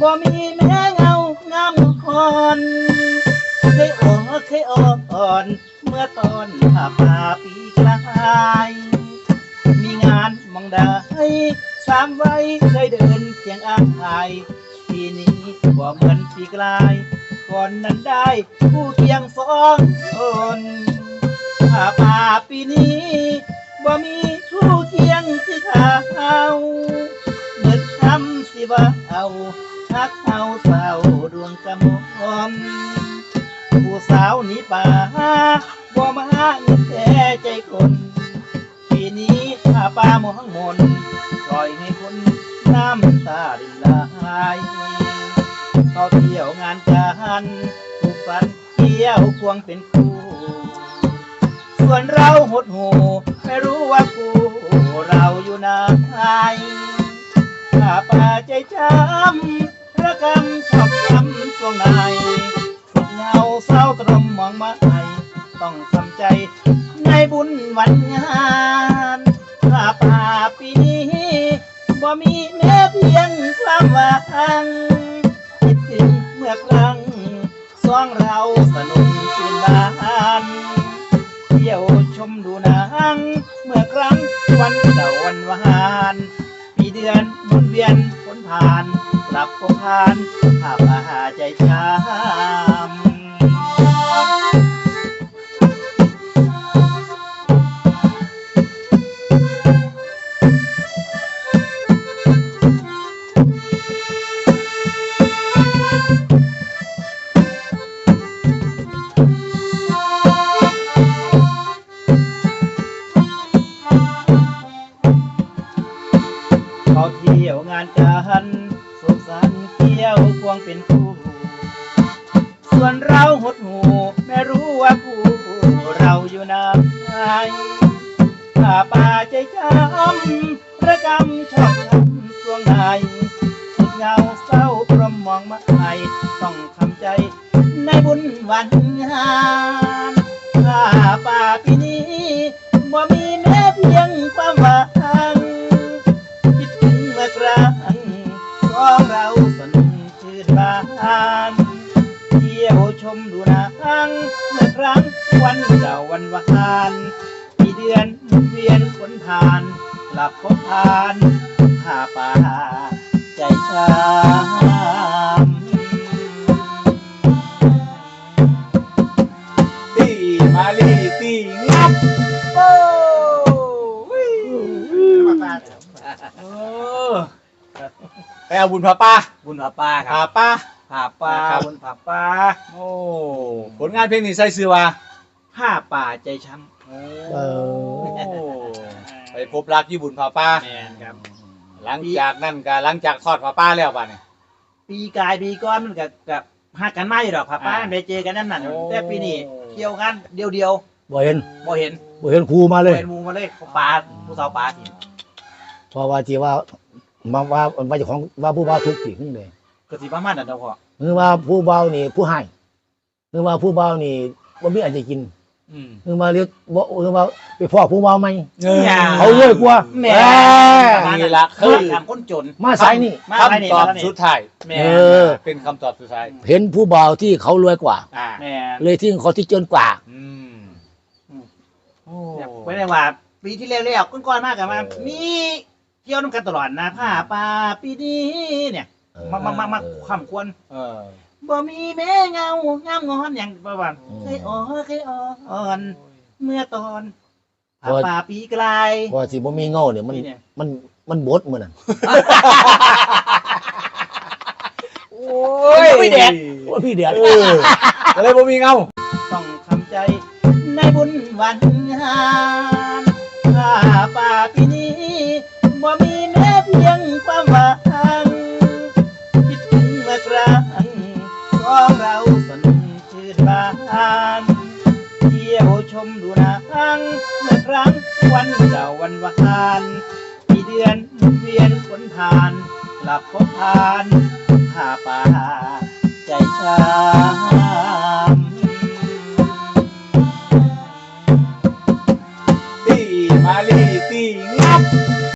บ่มีแม่เงางามอ่อนเคยออนเคยอ่อนเมื่อตอนผ่าป่าปีกลายมีงานมองได้สามไว้เคยเดินเคียงอ้างอายปีนี้บ่เหมือนปีกลาย ก่อนนั้นได้ผู้เคียงสองคนผ่าป่าปีนี้บ่มีผู้เคียงคือเขาเหมือนคำสิว่าเอา ทักเอาสาวดวงกระมอมผู้สาวหนีป่าบ่มาเงินแต่ใจคนปีนี้ข้าป่ามองมนปล่อยให้คนน้ำตารินไหลเขาเที่ยวงานกันถูกฝันเที่ยวควงเป็นคู่ ส่วนเราหดหูไม่รู้ว่ากูเราอยู่ไหนข้าป่าใจช้ำ ระกำชอบช้ำตรงไหนสุดเงาเศร้าตรมมองมาให้ต้องทำใจในบุญวันงานข้าป่าปีนี้บ่มีแม้เพียงความหวังคิดถึงเมื่อครั้งสองเราสนุกชื่นบานเที่ยวชมดูหนังเมื่อครั้งวันเดาวันวานปีเดือนหมุนเวียนผลผ่าน กลับพงผ่านข้าป่าใจช้ำเขาเที่ยวงานกัน วควงเป็นคู่ ส่วนเราหดหูไม่รู้ว่าคู่เราอยู่ไหนข้าป่าใจช้ำระกำชอบทำสวงในสุดเงาเศร้าพรมมองมาให้ต้องทำใจในบุญวันงานข้าป่าปีนี้บ่มีแม้เพียงความหวัง ครั้งวันเก่าวันวานปีเดือนหมุนเวียนผลผ่านหลับพบผ่านข้าป่าใจช้ำตีมาลีตีงับโอ้ยเออไปเอาบุญพาป้าบุญผาป้าคพารับป้า ผาป้าครับบุญผาป้าโอ้ผลงานเพลงนี้ใส่ซื้อว่าผ้าป่าใจช้ำโอ้ไปพบรักที่บุญพาป้าแมนครับ หลังจากนั้นก็หลังจากทอดพาป้าแล้วป่ะเนี่ยปีกายปีก้อนมันกับกับหักกันไม่หรอกครับป้าอ่าได้เจอกันนั่นน่ะโอ้แต่ปีนี้เที่ยวกันเดียวเดียวบ่เห็นๆบ่เห็นบ่เห็นครูมาเลยบ่เห็นหมูมาเลยเขาปลาผู้สาวปลาทีเพราะว่าที่ว่ามาว่าว่าเจ้าของว่าผู้บ่าวทุกข์สิขึ้นเลย ก็สิประมาณนั้นเนาะพ่อคือว่าผู้บ่าวนี่ผู้ให้คือว่าผู้บ่าวนี่บ่มีอันจะกินอืม คือว่าเรียกบ่คือว่าไปพ่อผู้บ่าวใหม่เออเขารวยกว่าแหม่ เออนี่ละคือทางคนจนมาสายนี่ มาสายนี่คำตอบมาสายนี่สุดท้ายแม่เออ เป็นคำตอบสุดท้าย เห็นผู้บ่าวที่เขารวยกว่า อ่าแม่เลยที่เขาที่จนกว่า อืมโอ้ไม่ได้ว่าปีที่แล้วๆก้อนๆมากกันมามีเที่ยวน้ำกันตลอดนะผ้าปลาปีนี้เนี่ย มามามามาความควรเออบ่มีแม่เงางามงอนอย่างประวัติเคยอ่อนเคยอ่อน เมื่อตอนผ่าป่าปีกลายเพราะสิบ่มีเงาเนี่ยมันนี่เนี่ยมันมันบดมื้อนั้นโอ้ยไม่แดดว่าพี่เดือดเอออะไรบ่มีเงาต้องทำใจในบุญวันงานข้าป่าปีนี้บ่มีแม้เพียงความหวั เที่ยวชมดูหนังเมื่อครั้งวันเก่าวันวานปีเดือนเวียนผลผ่านหลับพบผ่านข้าป่าใจช้ำ